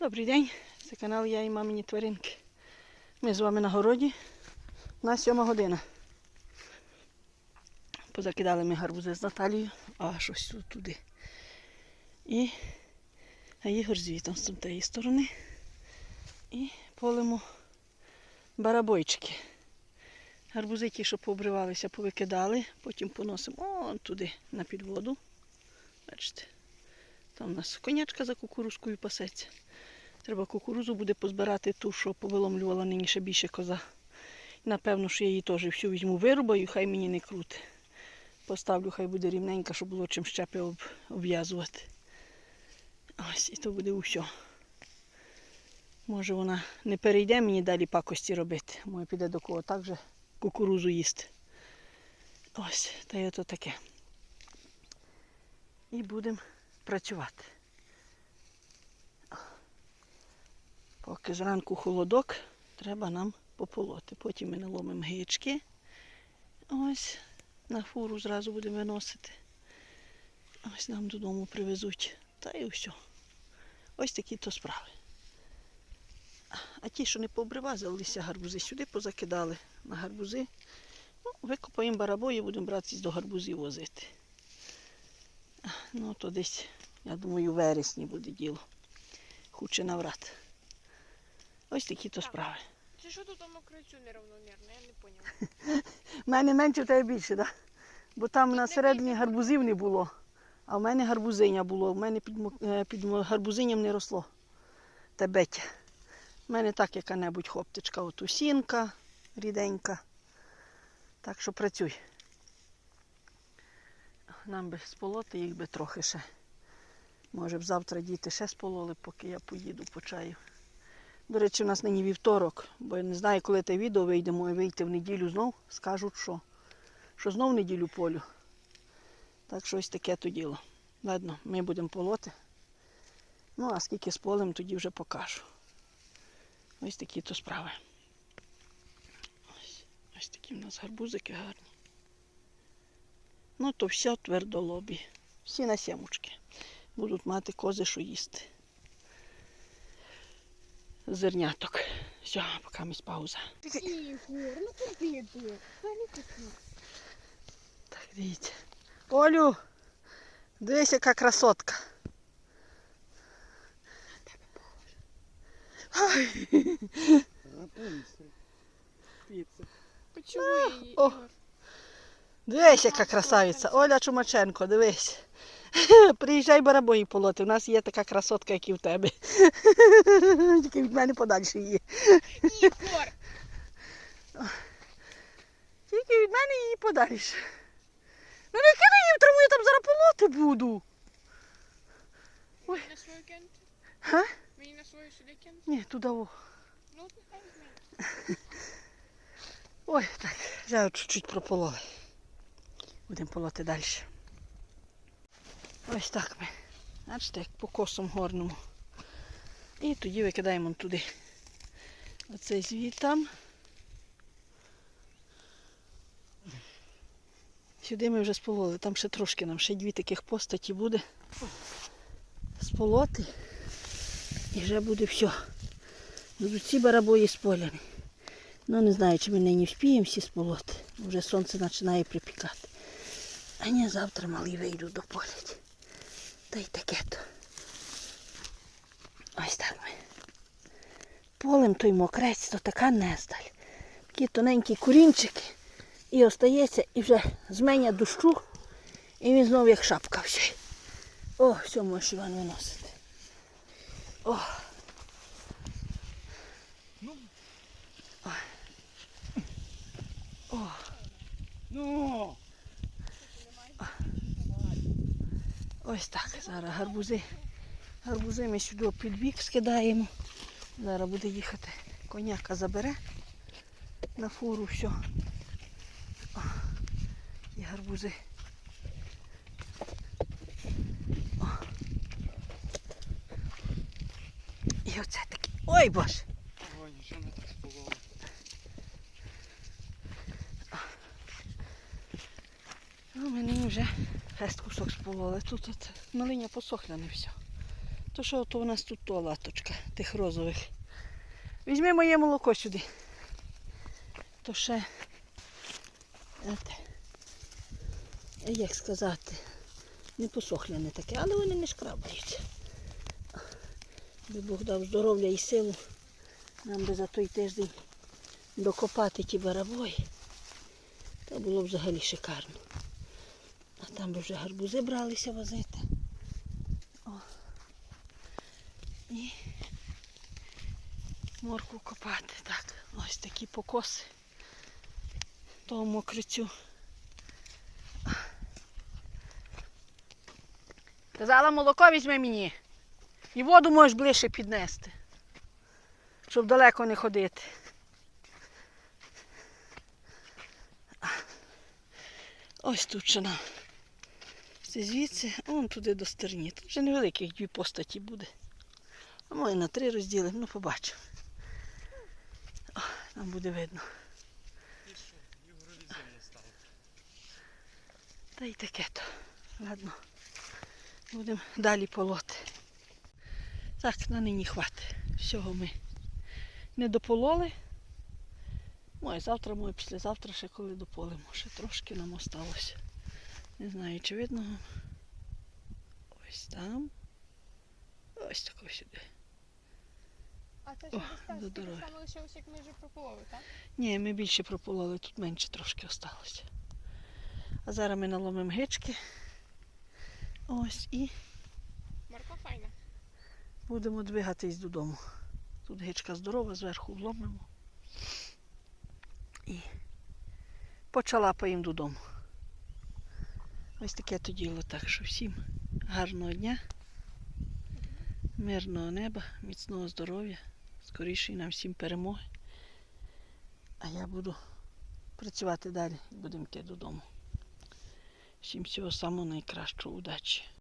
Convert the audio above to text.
Добрий день, це канал Я і мамині тваринки. Ми з вами на городі на сьома година. Позакидали ми гарбузи з Наталією, аж ось тут туди. І а Ігор звітом з тієї сторони. І полимо барабойчики. Гарбузи ті, що пообривалися, повикидали, потім поносимо он туди на підводу. Бачите, там у нас конячка за кукурузкою пасеться. Треба кукурузу буде позбирати ту, що повиломлювала нині більше коза. Напевно, що я її теж всю візьму вирубаю, хай мені не крути. Поставлю, хай буде рівненька, щоб було чим щепи об- обв'язувати. Ось, і то буде усе. Може вона не перейде мені далі пакості робити. Може піде до кого так же кукурузу їсти. Ось, та й ото таке. І будемо працювати. Поки зранку холодок, треба нам пополоти. Потім ми наломимо гички. Ось на фуру зразу будемо виносити. Ось нам додому привезуть. Та і все. Ось такі то справи. А ті, що не пообривазилися гарбузи, сюди позакидали на гарбузи. Ну, викопаємо барабої, будемо братися до гарбузів возити. Ну, то десь, я думаю, у вересні буде діло. Хуче наврат. Ось такі то справи. Це що тут мокрицю неравномірно, я не поняла. У мене менше, в тебе більше, так? Бо там на середині гарбузів не було, а в мене гарбузиня було. В мене під, е, під гарбузиням не росло. Тебетя. У мене так яка-небудь хоптичка, от усінка ріденька. Так що працюй. Нам би сполоти їх би трохи ще. Може б завтра діти ще спололи, поки я поїду по чаю. До речі, у нас нині вівторок, бо я не знаю, коли те відео вийде, може вийти в неділю знов, скажуть, що. Що знов в неділю полю. Так що ось таке то діло. Ладно, ми будемо полоти. Ну, а скільки сполем, тоді вже покажу. Ось такі то справи. Ось, ось такі в нас гарбузики гарні. Ну, то все твердолобі. Всі на сімочки. Будуть мати кози, що їсти. Зерняток. Все, поки місь пауза. Ігор, ну куди ти? Так, дивіться. Олю, дивись, яка красотка. Почему її, о. Ігор? Дивись, яка красавиця. Оля Чумаченко, дивись. Приїжджай барабої полоти. У нас є така красотка, як і в тебе. Тільки від мене подальше її. Ігор! Тільки від мене її подальше. Ну не кидай її в траву, я там зараз полоти буду. Мені на свою кент? Га? Мені на свою сюди кент? Ні, туди. о. Ну, нехай знає. Ой, так, зараз чуть-чуть пропололи. Будемо полоти далі. Ось так ми. Бачите, як по косам горному. І тоді викидаємо туди. Оцей звітам. Сюди ми вже спололи. Там ще трошки нам ще дві таких постаті буде. Сполоти. І вже буде все. Будуть ці барабої споляні. Ну, не знаю, чи ми нині вспіємо всі сполоти. Вже сонце починає припікати. А ні, завтра малі вийдуть до поля. Та й таке то. Ось так ми. Полем той мокрець, то така нездаль. Такі тоненькі курінчики. І остається, і вже зменя дощу, і він знову як шапка все. О, все можеш Іван виносити. О. О. Ну, Ось так. Зараз гарбузи. Гарбузи ми сюди під бік скидаємо. Зараз буде їхати. Коняка забере на фуру все. О, І гарбузи. О. І оце такі. Ой боже! ой, нічого не так спололи. Ну, мені вже фест кусок спололи. Тут от малиня посохла не все. То що то у нас тут туалаточка тих розових. Візьми моє молоко сюди. То ще. Ете, як сказати, не посохляне таке, але вони не шкрабаються. Би Бог дав здоров'я і силу. Нам би за той тиждень докопати ті барабої. То було б взагалі шикарно. А там би вже гарбузи бралися возити. О. І морку копати. Так, ось такі покоси. Того мокрицю. Казала, молоко візьми мені. І воду можеш ближче піднести, щоб далеко не ходити. Ось тут ще нам. Це звідси, вон туди до стерні. Тут вже невеликих дві постаті буде. А може на три розділимо, ну побачимо. О, Там буде видно. Та й таке то. Ладно. Будемо далі полоти. Так, на нині хватить. Всього ми не допололи. Може, завтра, може, післязавтра ще коли дополимо. Ще трошки нам осталося. Не знаю, чи видно. Ось там. Ось тако сюди. А це О, що дистанція? до дороги. саме лишилось, як ми вже пропололи, так? Ні, ми більше пропололи, тут менше трошки осталося. А зараз ми наломимо гички. Ось і Морква файна. будемо двигатись додому. Тут гичка здорова, зверху вломимо. І почалапаємо додому. Ось таке то діло. Так що всім гарного дня, мирного неба, міцного здоров'я, скорішої нам всім перемоги. А я буду працювати далі і будемо йти додому. Всім всього самого найкращого, удачі.